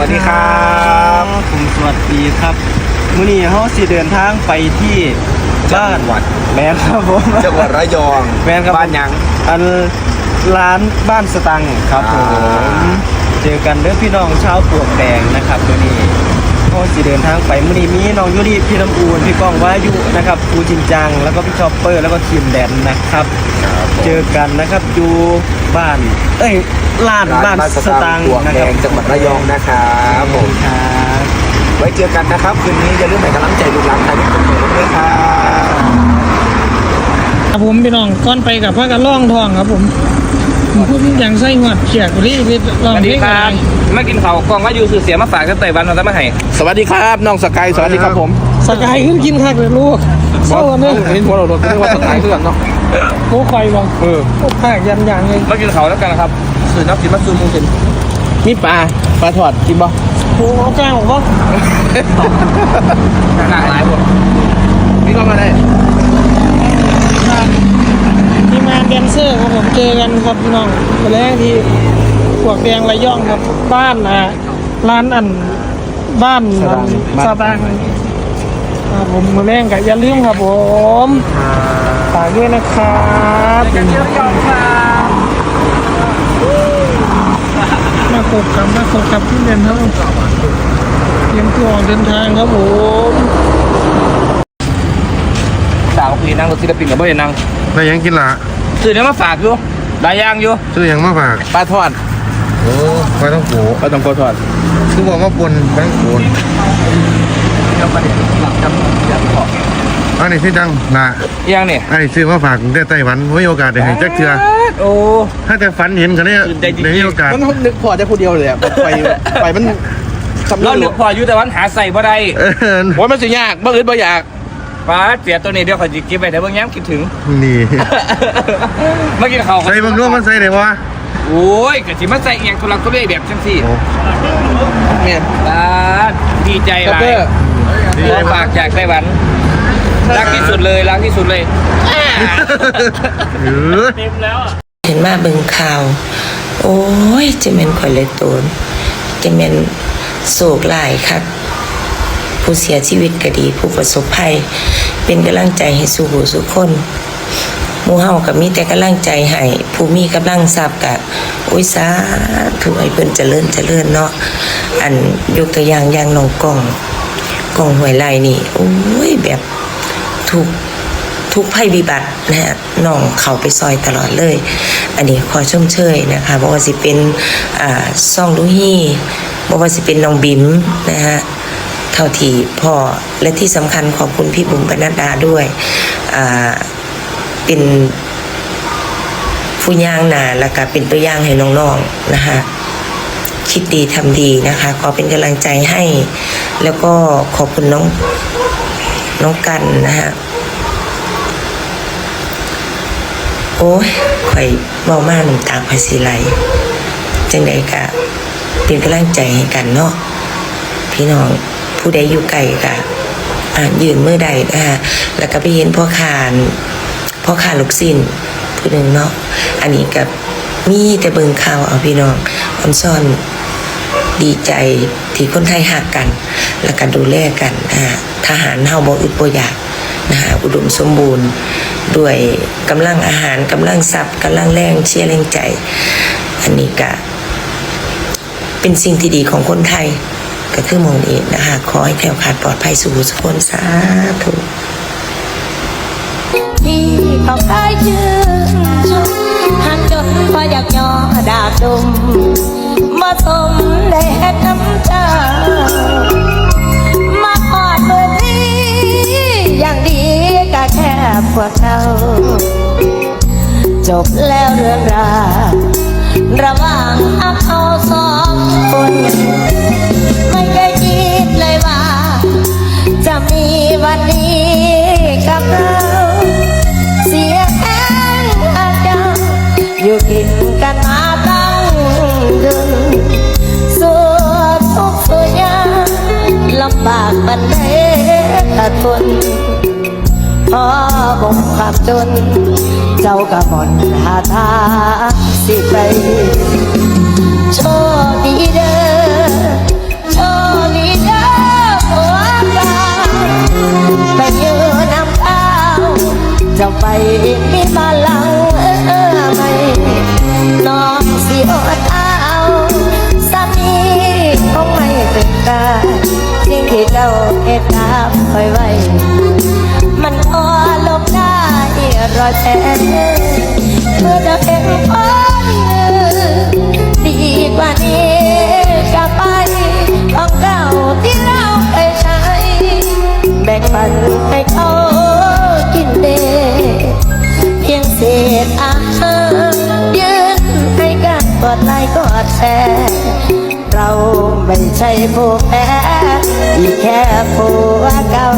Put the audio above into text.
วัสดีครับผมสวัสดีครับมื้อนี้เฮาสิเดินทางไปที่บ้านจังหวัดแม่นครับผมจังหวัดระยองแม่นครับบ้านหยังอันร้านบ้านสตังค์ครับผมอ่าเจอกันเด้อพี่น้องชาวปลวกแดงนะครับมื้อนี้ เฮาสิเดินทางไปมื้อนี้มีน้องยุริพี่น้ำอูนพี่ก้องวายุนะครับครูจินจัง แล้วก็พี่ชอปเปอร์ แล้วก็ทีมแดนนะครับ เจอกันนะครับอยู่บ้าน เอ้ยร้านบ้านสตังค์ตัวนะแดครับงจังหวัดระยองนะครับผม ครับไว้เจอกันนะครับ คืนนี้อย่าลืมให้กำลังใจลูกหลานไทยทุกคนด้วยครับ ครับผมพี่น้องก้อนไปกับพระกันล่องทองครับผม ผมพูดอย่างไส้หวดเขียกรีบลองสวัสเพดีลงคอะรับไรมากินข้าวกล่องว่าอยู่สื่อเสียมาฝากกันไต้หวันมาตั้งมาให้สวัสดีครับน้องสกายสวัสดีครับผมสกายขึ้นกินคักเลยลูกเศร้ากันเนี่ยเห็นหัวเราโดนเรียกว่าสกายเพื่อนเนาะโอ้ไฟบังเออโอ้ภาคยันอย่างเลยมากินข้าวแล้วกันนะครับสื่อนักกินมาซูมุงกินมีปลาปลาทอดกินบ่โอ้เอาแก้วบอกว่าหนักหลายหมด มีก็มาได้ ทีมงานแดนเซอร์ครับผมเจอกัน ครับพี่น้องไปแรกที่พวกแดงระย่องครับบ้านอะร้านอันบ้านสตางค์ครับผมมือแรงกับอย่าลืมครับผมฝากด้วยนะครับกันเยอะยอมครับมาครบกับมาครบกับที่เรียนเท่าเตรียมตัวออกเดินทางครับผมสาวคุยนั่งรถศิลปินกับเพื่อนนั่งได้หยังกินละสื่อเนี้ยมาฝากอยู่ หลายอย่างอยู่ซื้อหยังมาฝากปลาทอดโอ้ไปต้องโผก็ต้องกดทอดคือบอกว่าปนแบงค์โขนยังประเด็นหลักจำอย่างพออันนี้ที่ดังละยังเนี่ยอันนี้ซื้อมาฝากตั้งแต่ไต้หวันไม่มีโอกาสได้ให้จักเทื่อโอ้ถ้าแต่ฝันเห็นกันเนี่ยตื่นใจจริงๆได้มีโอกาสมันนึกพอได้ผู้เดียวเลยอะไฟไฟมันสำเราเร็จเหลือพออยู่แต่วันหาใส่บ่ได้เออโอ้ยมันสิยากบ่อื่นบ่อยาก ป้าเสียตัวนี้เดี๋ยวขอจิกินไปแต่เบิ่งย้ำคิดถึง นี่ มากินข้าวกันใส่เบางรูปมันใส่ได้วะโอ้ยกะสิมาใส่เอียงทุลักทุเลแบบจังซี่โอ้เนี่ยป้าดีใจหคัพลาเปยอร์ดีขใจอมาฝากกจากไต้หวัน รักที่สุดเลย รักที่สุดเลย เออ เห็นมาเบิ่งข่าว โอ้ยจะแม่นข่อยเลยโตนจะแม่นโศกหลายครับ ผู้เสียชีวิตก็ดี ผู้ประสบภัย เป็นกำลังใจให้สู่หูสุกคนมูเฮาก็มีแต่กำลังใจให้ผู้มีกำลังทรัพย์ก็โอ้ยสาธุให้เพิ่นเจริญเจริญเนาะอันยกตัวอย่างอย่างน้องกล้องกล้องหวยไล่นี่โอ้ยแบบถูกทุกภัยวิบัตินะฮะน้องเขาไปซอยตลอดเลย อันนี้ขอชมเชยนะคะบอกว่าสิเป็นอ่าซ่องลูฮี่บอกว่าสิเป็นน้องบิมนะฮะ เท่าที่พ่อและที่สำคัญขอบคุณพี่บุ๋มปนัดดาด้วยเป็นผู้ย่างหนาแล้วก็เป็นตัวอย่างให้น้องๆนะคะคิดดีทำดีนะคะขอเป็นกำลังใจให้ แล้วก็ขอบคุณน้องน้องกันนะฮะโอ้ยข่อยเบามากน้ำตาข่อยสีไหลจังใดกะเป็นกำลังใจให้กันเนาะพี่น้อง ผู้ใดอยู่ไกลกะอ่านยืนเมื่อใดนะคะแล้วก็ไปเห็นพ่อขานพ่อขาลูกสิ้นผู้หนึ่งเนาะอันนี้กับมีแต่เบิงข่าวเอาพี่น้องออนซ่อนดีใจที่คนไทยหักกัน แล้วก็ดูแลกันทหารเฮาบ่อึดบ่อยากนะคะอุดมสมบูรณ์ด้วยกำลังอาหารกำลังทรัพย์กำลังแรงเชียร์แรงใจ อันนี้ก็เป็นสิ่งที่ดีของคนไทย ก็คือมองนี้นะคะขอให้แคล้วคลาดปลอดภัยสู่สุขคนสาธุที่เขาเคยชื่นชมหันจนพออยากยอดาบดุมมาสมได้เฮ็ดน้ำตามาออดมือนี้อย่างดีก็แค่พวกเราจบแล้วเรื่องราวระหว่างอักเอาสองคน แต่าตั้ดึงสู้ทุกสุยลำบากบันไดทนพอบ่มความจน เจ้ากับบ่อนหาทางสิไปโชคดีเด้อโชคดีเด้อผัวตาไปยืนนำเท้าจะไปมีบ้า ดน้ำคอยไว้ มันอ่อลงได้รอยแผลเมื่อจะเป็นคนดีกว่านี้กลับไปของเก่าที่เราเคยใช้ แบ่งปันให้เขากินเดเพียงเศษอาหารยืนให้กันกอดไล่กอดแชร์ ไม่ใช่ผู้แพ้อีกแค่ผัวเก่า